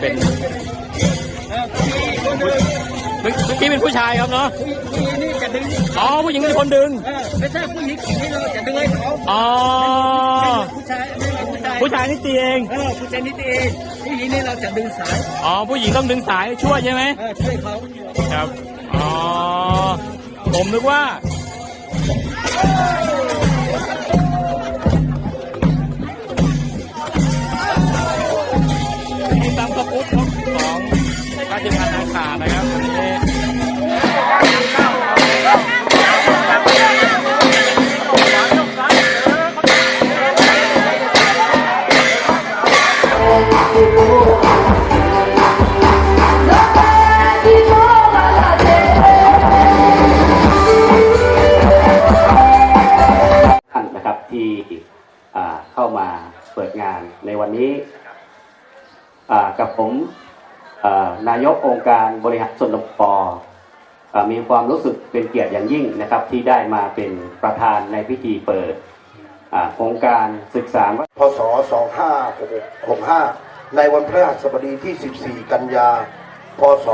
เป็นเออมีอีกคนหนึ่งเมื่อเมื่อกี้เป็นผู้ชายครับเนาะผู้หญิงนี่จะดึงอ๋อผู้หญิงเป็นคนดึงเออไม่ใช่ผู้หญิงที่เราจะดึงให้เขาอ๋อผู้ชายไม่ใช่ผู้ชายผู้ชายนี่ตีเองเออผู้ชายนี่เองผู้หญิงนี่เราจะดึงสายอ๋อผู้หญิงต้องดึงสายช่วยใช่ไหมเออช่วยเขาครับอ๋อผมนึกว่า เข้ามาเปิดงานในวันนี้อ่ากับผมอ่านายกองค์การบริหารส่วนตำบลอ่ามีความรู้สึกเป็นเกียรติอย่างยิ่งนะครับที่ได้มาเป็นประธานในพิธีเปิดอ่าโครงการศึกษาพศ 2565 ในวันพฤหัสบดีที่ 14 กันยา พศ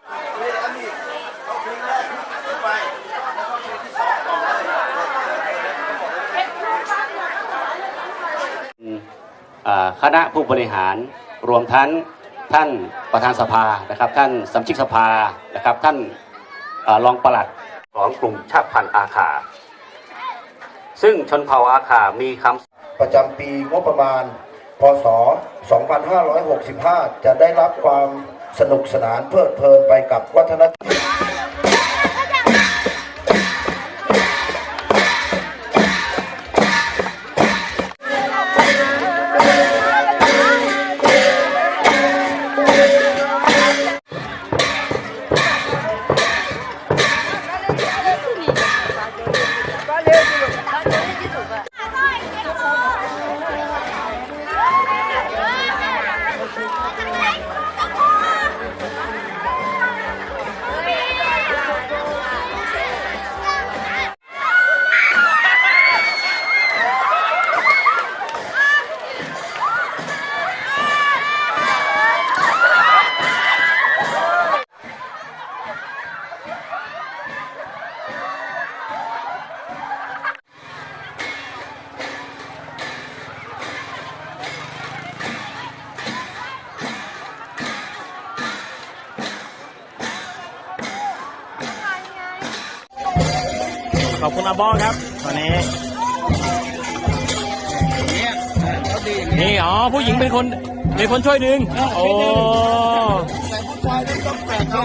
คณะผู้บริหารรวมทั้งท่านประธานสภานะครับ ท่านสมาชิกสภานะครับ ท่านอารองปลัดของกลุ่มชาติพันธุ์อาคา ซึ่งชนเผ่าอาคามีคำประจำปีงบประมาณพศ 2565 จะได้รับความสนุกสนานเพลิดเพลินไปกับวัฒนธรรม ขอบคุณอาบอครับตอนนี้นี่อ๋อผู้หญิงเป็นคนเป็นคนช่วยดึง โอ้แต่ผู้ชายต้องแตกเอา